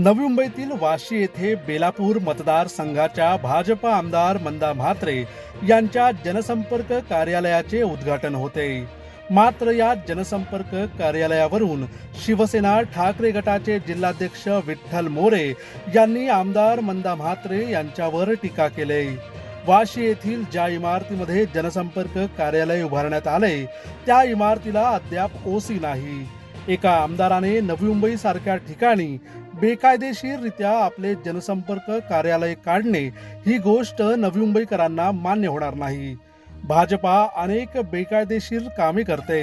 नवी मुंबईतील वाशी येथे बेलापूर मतदारसंघाच्या भाजपा आमदार मंदा म्हात्रे यांच्या जनसंपर्क कार्यालयाचे उद्घाटन होते. मात्र या जनसंपर्क कार्यालयावरून शिवसेना ठाकरे गटाचे जिल्हाध्यक्ष विठ्ठल मोरे यांनी आमदार मंदा म्हात्रे यांच्यावर टीका केली. वाशी येथील ज्या इमारतीमध्ये जनसंपर्क कार्यालय उभारण्यात आले त्या इमारतीला अद्याप ओसी नाही. एका आमदाराने नवी मुंबई सारख्या ठिकाणी बेकायदेशीररित्या आपले जनसंपर्क कार्यालय काढणे ही गोष्ट नवी मुंबईकरांना मान्य होणार नाही. भाजपा अनेक बेकायदेशीर कामे करते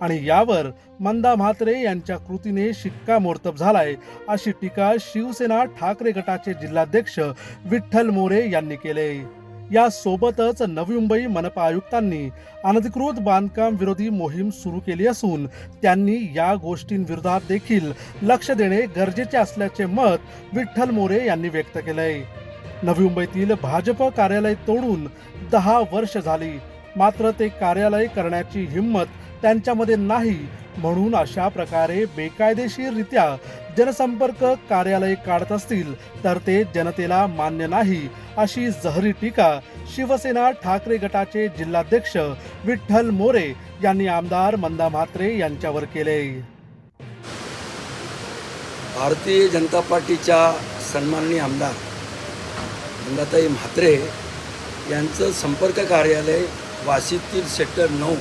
आणि यावर मंदा म्हात्रे यांच्या कृतीने शिक्कामोर्तब झालाय अशी टीका शिवसेना ठाकरे गटाचे जिल्हाध्यक्ष विठ्ठल मोरे यांनी केले. यासोबतच नवी मुंबई मनपा आयुक्तांनी अनधिकृत बांधकाम विरोधी मोहीम सुरू केली असून त्यांनी या गोष्टींविरोधात देखील लक्ष देणे गरजेचे असल्याचे मत विठ्ठल मोरे यांनी व्यक्त केलंय. नवी मुंबईतील भाजप कार्यालय तोडून दहा वर्ष झाली. मात्र ते कार्यालय करण्याची हिंमत त्यांच्यामध्ये नाही म्हणून अशा प्रकारे बेकायदेशीररित्या जनसंपर्क कार्यालय काढत असतील तर ते जनतेला मान्य नाही अशी जहरी टीका शिवसेना ठाकरे गटाचे जिल्हाध्यक्ष विठ्ठल मोरे यांनी आमदार मंदा म्हात्रे यांच्यावर केले. भारतीय जनता पार्टीच्या सन्माननीय आमदार मंदाताई म्हात्रे यांचं संपर्क कार्यालय वाशीतील सेक्टर नऊ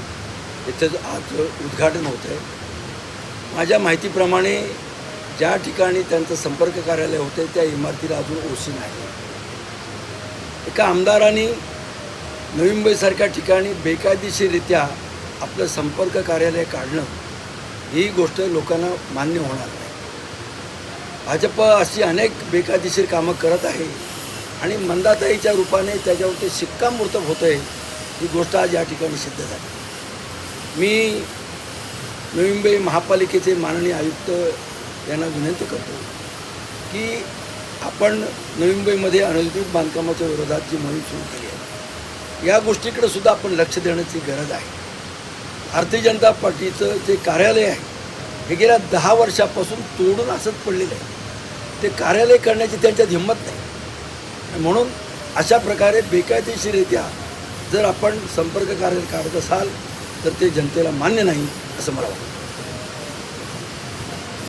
येथे आज उद्घाटन होतं आहे माझ्या माहितीप्रमाणे ज्या ठिकाणी त्यांचं संपर्क कार्यालय होते त्या इमारतीला अजून ओसी नाही. एका आमदाराने नवी मुंबईसारख्या ठिकाणी बेकायदेशीररित्या आपलं संपर्क कार्यालय काढणं ही गोष्ट लोकांना मान्य होणार नाही. भाजप अशी अनेक बेकायदेशीर कामं करत आहे आणि मंदाताईच्या रूपाने त्याच्यावरती शिक्कामोर्तब होतं आहे ही गोष्ट आज या ठिकाणी सिद्ध झाली. मी नवी मुंबई महापालिकेचे माननीय आयुक्त यांना विनंती करतो की आपण नवी मुंबईमध्ये अनधिकृत बांधकामाच्या विरोधात जी मोहीम सुरू केली आहे या गोष्टीकडे सुद्धा आपण लक्ष देण्याची गरज आहे. भारतीय जनता पार्टीचं जे कार्यालय आहे हे गेल्या दहा वर्षापासून तोडून असत पडलेलं आहे. ते कार्यालय करण्याची त्यांच्यात हिंमत नाही. म्हणून अशा प्रकारे बेकायदेशीररित्या जर आपण संपर्क कार्य काढत असाल तर ते जनतेला मान्य नाही असं मला वाटतं.